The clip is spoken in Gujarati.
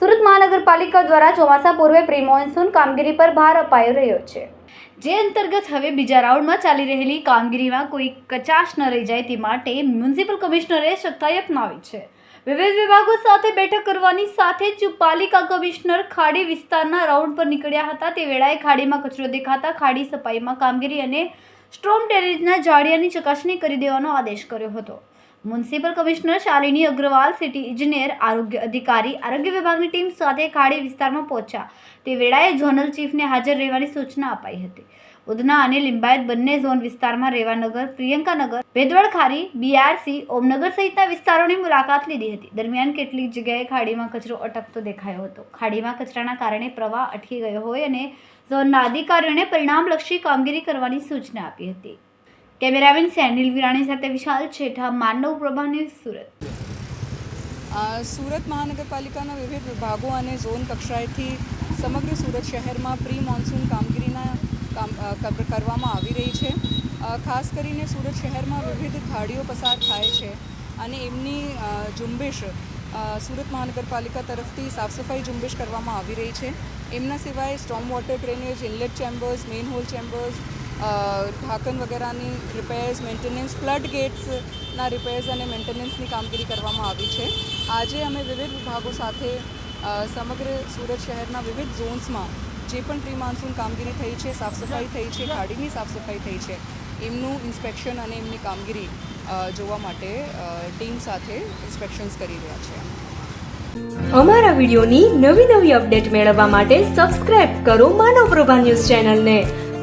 સુરત મહાનગરપાલિકા દ્વારા ચોમાસા પૂર્વે પ્રી મોન્સૂન કામગીરી પર ભાર અપાઈ રહ્યો છે. જે અંતર્ગત હવે બીજા રાઉન્ડમાં ચાલી રહેલી કામગીરીમાં કોઈ કચાશ ન રહી જાય તે માટે મ્યુનિસિપલ કમિશનરે સત્તાએ અપનાવી છે. વિવિધ વિભાગો સાથે બેઠક કરવાની સાથે જ પાલિકા કમિશનર ખાડી વિસ્તારના રાઉન્ડ પર નીકળ્યા હતા. તે વેળાએ ખાડીમાં કચરો દેખાતા ખાડી સફાઈમાં કામગીરી અને સ્ટ્રોમ ટેરેજના જાળિયાની ચકાસણી કરી દેવાનો આદેશ કર્યો હતો. Municipal commissioner Shalini Agrawal, city ઇજનેર, આરોગ્ય અધિકારી, આરોગ્ય વિભાગની ટીમ સાથે ખાડી વિસ્તારમાં પહોંચ્યા. તે વેળાએ ઝોનલ ચીફને હાજર રહેવાની સૂચના અપાઈ હતી. ઉધના અને લિંબાયત બંને ઝોન વિસ્તારમાં રેવાનગર પ્રિયંકાનગર ભેદવડ ખારી, બીઆરસી, ઓમનગર સહિતના વિસ્તારોની મુલાકાત લીધી હતી. દરમિયાન કેટલીક જગ્યાએ ખાડીમાં કચરો અટકતો દેખાયો હતો. ખાડીમાં કચરાના કારણે પ્રવાહ અટકી ગયો હોય અને ઝોનના અધિકારીઓને પરિણામલક્ષી કામગીરી કરવાની સૂચના આપી હતી. કેમેરામેન સેનિલ વિરાણી સાથે વિશાલ છેઠા, માનવ પ્રભાની સુરત. સુરત મહાનગરપાલિકાના વિવિધ વિભાગો અને ઝોન કક્ષાએથી સમગ્ર સુરત શહેરમાં પ્રી મોન્સૂન કામગીરીના કામ કરવામાં આવી રહી છે. ખાસ કરીને સુરત શહેરમાં વિવિધ ખાડીઓ પસાર થાય છે અને એમની ઝુંબેશ સુરત મહાનગરપાલિકા તરફથી સાફ સફાઈ ઝુંબેશ કરવામાં આવી રહી છે. એમના સિવાય storm water drainage, inlet chambers manhole chambers ઢાંકણ વગેરેની રિપેર્સ મેન્ટેનન્સ ફ્લડ ગેટ્સના રિપેર્સ અને મેન્ટેનન્સની કામગીરી કરવામાં આવી છે. આજે અમે વિવિધ વિભાગો સાથે સમગ્ર સુરત શહેરના વિવિધ ઝોન્સમાં જે પણ પ્રી માન્સૂન કામગીરી થઈ છે સાફ સફાઈ થઈ છે ગાડીની સાફ સફાઈ થઈ છે, એમનું ઇન્સ્પેક્શન અને એમની કામગીરી જોવા માટે ટીમ સાથે ઇન્સ્પેક્શન્સ કરી રહ્યા છે. અમારા વિડીયોની નવી નવી અપડેટ મેળવવા માટે સબસ્ક્રાઇબ કરો માનવ પ્રભા ન્યૂઝ ચેનલને.